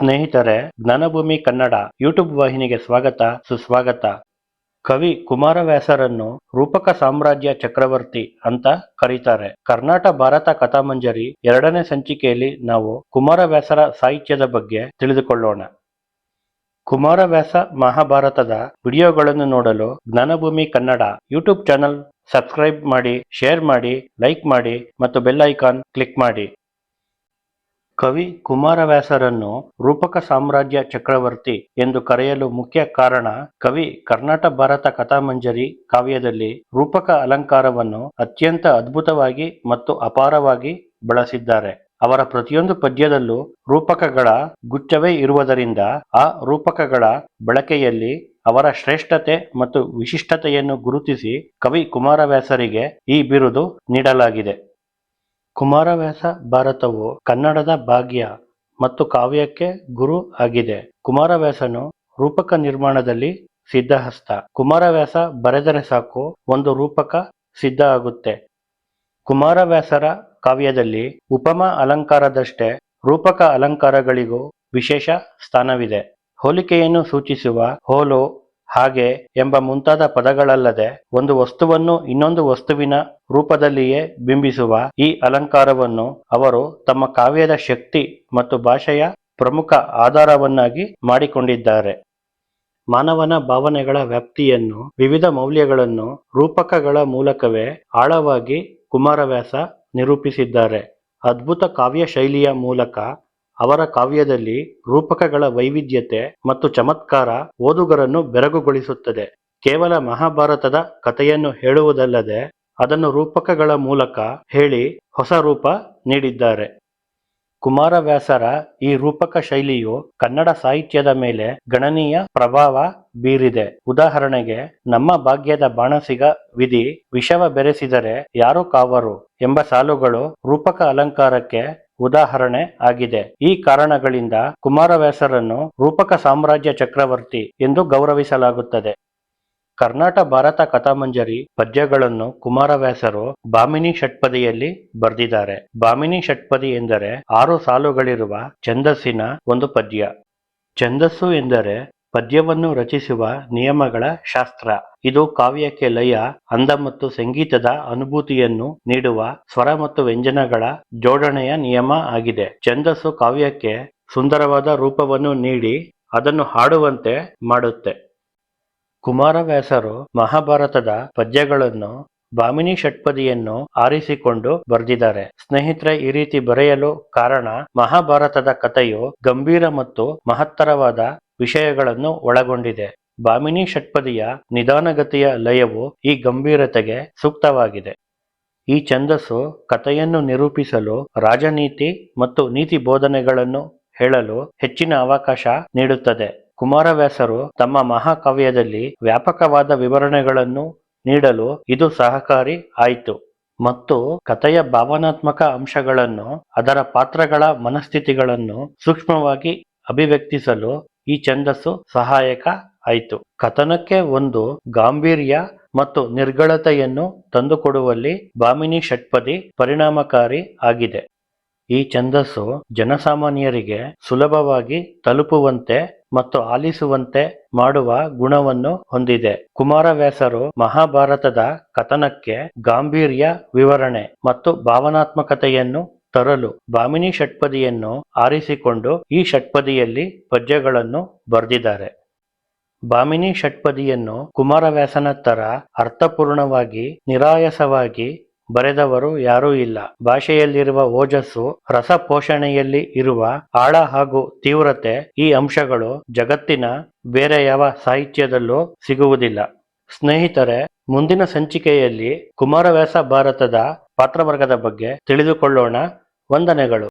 ಸ್ನೇಹಿತರೆ, ಜ್ಞಾನಭೂಮಿ ಕನ್ನಡ ಯೂಟ್ಯೂಬ್ ವಾಹಿನಿಗೆ ಸ್ವಾಗತ, ಸುಸ್ವಾಗತ. ಕವಿ ಕುಮಾರವ್ಯಾಸರನ್ನು ರೂಪಕ ಸಾಮ್ರಾಜ್ಯ ಚಕ್ರವರ್ತಿ ಅಂತ ಕರೀತಾರೆ. ಕರ್ನಾಟ ಭಾರತ ಕಥಾಮಂಜರಿ ಎರಡನೇ ಸಂಚಿಕೆಯಲ್ಲಿ ನಾವು ಕುಮಾರವ್ಯಾಸರ ಸಾಹಿತ್ಯದ ಬಗ್ಗೆ ತಿಳಿದುಕೊಳ್ಳೋಣ. ಕುಮಾರವ್ಯಾಸ ಮಹಾಭಾರತದ ವಿಡಿಯೋಗಳನ್ನು ನೋಡಲು Jnanabhoomi Kannada YouTube channel subscribe ಮಾಡಿ, ಶೇರ್ ಮಾಡಿ, ಲೈಕ್ ಮಾಡಿ ಮತ್ತು ಬೆಲ್ ಐಕಾನ್ ಕ್ಲಿಕ್ ಮಾಡಿ. ಕವಿ ಕುಮಾರವ್ಯಾಸರನ್ನು ರೂಪಕ ಸಾಮ್ರಾಜ್ಯ ಚಕ್ರವರ್ತಿ ಎಂದು ಕರೆಯಲು ಮುಖ್ಯ ಕಾರಣ ಕವಿ ಕರ್ನಾಟ ಭಾರತ ಕಥಾಮಂಜರಿ ಕಾವ್ಯದಲ್ಲಿ ರೂಪಕ ಅಲಂಕಾರವನ್ನು ಅತ್ಯಂತ ಅದ್ಭುತವಾಗಿ ಮತ್ತು ಅಪಾರವಾಗಿ ಬಳಸಿದ್ದಾರೆ. ಅವರ ಪ್ರತಿಯೊಂದು ಪದ್ಯದಲ್ಲೂ ರೂಪಕಗಳ ಗುಚ್ಛವೇ ಇರುವುದರಿಂದ ಆ ರೂಪಕಗಳ ಬಳಕೆಯಲ್ಲಿ ಅವರ ಶ್ರೇಷ್ಠತೆ ಮತ್ತು ವಿಶಿಷ್ಟತೆಯನ್ನು ಗುರುತಿಸಿ ಕವಿ ಕುಮಾರವ್ಯಾಸರಿಗೆ ಈ ಬಿರುದು ನೀಡಲಾಗಿದೆ. ಕುಮಾರವ್ಯಾಸ ಭಾರತವು ಕನ್ನಡದ ಭಾಗ್ಯ ಮತ್ತು ಕಾವ್ಯಕ್ಕೆ ಗುರು ಆಗಿದೆ. ಕುಮಾರವ್ಯಾಸನು ರೂಪಕ ನಿರ್ಮಾಣದಲ್ಲಿ ಸಿದ್ಧಹಸ್ತ. ಕುಮಾರವ್ಯಾಸ ಬರೆದರೆ ಸಾಕು, ಒಂದು ರೂಪಕ ಸಿದ್ಧ ಆಗುತ್ತೆ. ಕುಮಾರವ್ಯಾಸರ ಕಾವ್ಯದಲ್ಲಿ ಉಪಮ ಅಲಂಕಾರದಷ್ಟೇ ರೂಪಕ ಅಲಂಕಾರಗಳಿಗೂ ವಿಶೇಷ ಸ್ಥಾನವಿದೆ. ಹೋಲಿಕೆಯನ್ನು ಸೂಚಿಸುವ ಹೋಲು ಹಾಗೆ ಎಂಬ ಮುಂತಾದ ಪದಗಳಲ್ಲದೆ ಒಂದು ವಸ್ತುವನ್ನು ಇನ್ನೊಂದು ವಸ್ತುವಿನ ರೂಪದಲ್ಲಿಯೇ ಬಿಂಬಿಸುವ ಈ ಅಲಂಕಾರವನ್ನು ಅವರು ತಮ್ಮ ಕಾವ್ಯದ ಶಕ್ತಿ ಮತ್ತು ಭಾಷೆಯ ಪ್ರಮುಖ ಆಧಾರವನ್ನಾಗಿ ಮಾಡಿಕೊಂಡಿದ್ದಾರೆ. ಮಾನವನ ಭಾವನೆಗಳ ವ್ಯಾಪ್ತಿಯನ್ನು, ವಿವಿಧ ಮೌಲ್ಯಗಳನ್ನು, ರೂಪಕಗಳ ಮೂಲಕವೇ ಆಳವಾಗಿ ಕುಮಾರವ್ಯಾಸ ನಿರೂಪಿಸಿದ್ದಾರೆ. ಅದ್ಭುತ ಕಾವ್ಯ ಶೈಲಿಯ ಮೂಲಕ ಅವರ ಕಾವ್ಯದಲ್ಲಿ ರೂಪಕಗಳ ವೈವಿಧ್ಯತೆ ಮತ್ತು ಚಮತ್ಕಾರ ಓದುಗರನ್ನು ಬೆರಗುಗೊಳಿಸುತ್ತದೆ. ಕೇವಲ ಮಹಾಭಾರತದ ಕಥೆಯನ್ನು ಹೇಳುವುದಲ್ಲದೆ ಅದನ್ನು ರೂಪಕಗಳ ಮೂಲಕ ಹೇಳಿ ಹೊಸ ರೂಪ ನೀಡಿದ್ದಾರೆ. ಕುಮಾರವ್ಯಾಸರ ಈ ರೂಪಕ ಶೈಲಿಯು ಕನ್ನಡ ಸಾಹಿತ್ಯದ ಮೇಲೆ ಗಣನೀಯ ಪ್ರಭಾವ ಬೀರಿದೆ. ಉದಾಹರಣೆಗೆ, ನಮ್ಮ ಭಾಗ್ಯದ ಬಾಣಸಿಗ ವಿಧಿ ವಿಷವ ಬೆರೆಸಿದರೆ ಯಾರು ಕಾವರು ಎಂಬ ಸಾಲುಗಳು ರೂಪಕ ಅಲಂಕಾರಕ್ಕೆ ಉದಾಹರಣೆ ಆಗಿದೆ. ಈ ಕಾರಣಗಳಿಂದ ಕುಮಾರವ್ಯಾಸರನ್ನು ರೂಪಕ ಸಾಮ್ರಾಜ್ಯ ಚಕ್ರವರ್ತಿ ಎಂದು ಗೌರವಿಸಲಾಗುತ್ತದೆ. ಕರ್ನಾಟ ಭಾರತ ಕಥಾಮಂಜರಿ ಪದ್ಯಗಳನ್ನು ಕುಮಾರವ್ಯಾಸರು ಬಾಮಿನಿ ಷಟ್ಪದಿಯಲ್ಲಿ ಬರೆದಿದ್ದಾರೆ. ಬಾಮಿನಿ ಷಟ್ಪದಿ ಎಂದರೆ ಆರು ಸಾಲುಗಳಿರುವ ಛಂದಸ್ಸಿನ ಒಂದು ಪದ್ಯ. ಛಂದಸ್ಸು ಎಂದರೆ ಪದ್ಯವನ್ನು ರಚಿಸುವ ನಿಯಮಗಳ ಶಾಸ್ತ್ರ. ಇದು ಕಾವ್ಯಕ್ಕೆ ಲಯ, ಅಂದ ಮತ್ತು ಸಂಗೀತದ ಅನುಭೂತಿಯನ್ನು ನೀಡುವ ಸ್ವರ ಮತ್ತು ವ್ಯಂಜನಗಳ ಜೋಡಣೆಯ ನಿಯಮ ಆಗಿದೆ. ಛಂದಸ್ಸು ಕಾವ್ಯಕ್ಕೆ ಸುಂದರವಾದ ರೂಪವನ್ನು ನೀಡಿ ಅದನ್ನು ಹಾಡುವಂತೆ ಮಾಡುತ್ತೆ. ಕುಮಾರವ್ಯಾಸರು ಮಹಾಭಾರತದ ಪದ್ಯಗಳನ್ನು ಬಾಮಿನಿ ಷಟ್ಪದಿಯನ್ನು ಆರಿಸಿಕೊಂಡು ಬರೆದಿದ್ದಾರೆ. ಸ್ನೇಹಿತರೆ, ಈ ರೀತಿ ಬರೆಯಲು ಕಾರಣ ಮಹಾಭಾರತದ ಕಥೆಯು ಗಂಭೀರ ಮತ್ತು ಮಹತ್ತರವಾದ ವಿಷಯಗಳನ್ನು ಒಳಗೊಂಡಿದೆ. ಬಾಮಿನಿ ಷಟ್ಪದಿಯ ನಿಧಾನಗತಿಯ ಲಯವು ಈ ಗಂಭೀರತೆಗೆ ಸೂಕ್ತವಾಗಿದೆ. ಈ ಛಂದಸ್ಸು ಕಥೆಯನ್ನು ನಿರೂಪಿಸಲು, ರಾಜನೀತಿ ಮತ್ತು ನೀತಿ ಬೋಧನೆಗಳನ್ನು ಹೇಳಲು ಹೆಚ್ಚಿನ ಅವಕಾಶ ನೀಡುತ್ತದೆ. ಕುಮಾರವ್ಯಾಸರು ತಮ್ಮ ಮಹಾಕಾವ್ಯದಲ್ಲಿ ವ್ಯಾಪಕವಾದ ವಿವರಣೆಗಳನ್ನು ನೀಡಲು ಇದು ಸಹಕಾರಿ ಆಯಿತು. ಮತ್ತು ಕಥೆಯ ಭಾವನಾತ್ಮಕ ಅಂಶಗಳನ್ನು ಅದರ ಪಾತ್ರಗಳ ಮನಸ್ಥಿತಿಗಳನ್ನು ಸೂಕ್ಷ್ಮವಾಗಿ ಅಭಿವ್ಯಕ್ತಿಸಲು ಈ ಛಂದಸ್ಸು ಸಹಾಯಕ ಆಯಿತು. ಕಥನಕ್ಕೆ ಒಂದು ಗಾಂಭೀರ್ಯ ಮತ್ತು ನಿರ್ಗಳತೆಯನ್ನು ತಂದುಕೊಡುವಲ್ಲಿ ಬಾಮಿನಿ ಷಟ್ಪದಿ ಪರಿಣಾಮಕಾರಿ ಆಗಿದೆ. ಈ ಛಂದಸ್ಸು ಜನಸಾಮಾನ್ಯರಿಗೆ ಸುಲಭವಾಗಿ ತಲುಪುವಂತೆ ಮತ್ತು ಆಲಿಸುವಂತೆ ಮಾಡುವ ಗುಣವನ್ನು ಹೊಂದಿದೆ. ಕುಮಾರವ್ಯಾಸರು ಮಹಾಭಾರತದ ಕಥನಕ್ಕೆ ಗಾಂಭೀರ್ಯ ವಿವರಣೆ ಮತ್ತು ಭಾವನಾತ್ಮಕತೆಯನ್ನು ತರಲು ಬಾಮಿನಿ ಷಟ್ಪದಿಯನ್ನು ಆರಿಸಿಕೊಂಡು ಈ ಷಟ್ಪದಿಯಲ್ಲಿ ಪದ್ಯಗಳನ್ನು ಬರೆದಿದ್ದಾರೆ. ಬಾಮಿನಿ ಷಟ್ಪದಿಯನ್ನು ಕುಮಾರವ್ಯಾಸನ ತರ ಅರ್ಥಪೂರ್ಣವಾಗಿ, ನಿರಾಯಸವಾಗಿ ಬರೆದವರು ಯಾರೂ ಇಲ್ಲ. ಭಾಷೆಯಲ್ಲಿರುವ ಓಜಸ್ಸು, ರಸಪೋಷಣೆಯಲ್ಲಿ ಇರುವ ಆಳ ಹಾಗೂ ತೀವ್ರತೆ ಈ ಅಂಶಗಳು ಜಗತ್ತಿನ ಬೇರೆ ಯಾವ ಸಾಹಿತ್ಯದಲ್ಲೂ ಸಿಗುವುದಿಲ್ಲ. ಸ್ನೇಹಿತರೆ, ಮುಂದಿನ ಸಂಚಿಕೆಯಲ್ಲಿ ಕುಮಾರವ್ಯಾಸ ಭಾರತದ ಪಾತ್ರವರ್ಗದ ಬಗ್ಗೆ ತಿಳಿದುಕೊಳ್ಳೋಣ. ವಂದನೆಗಳು.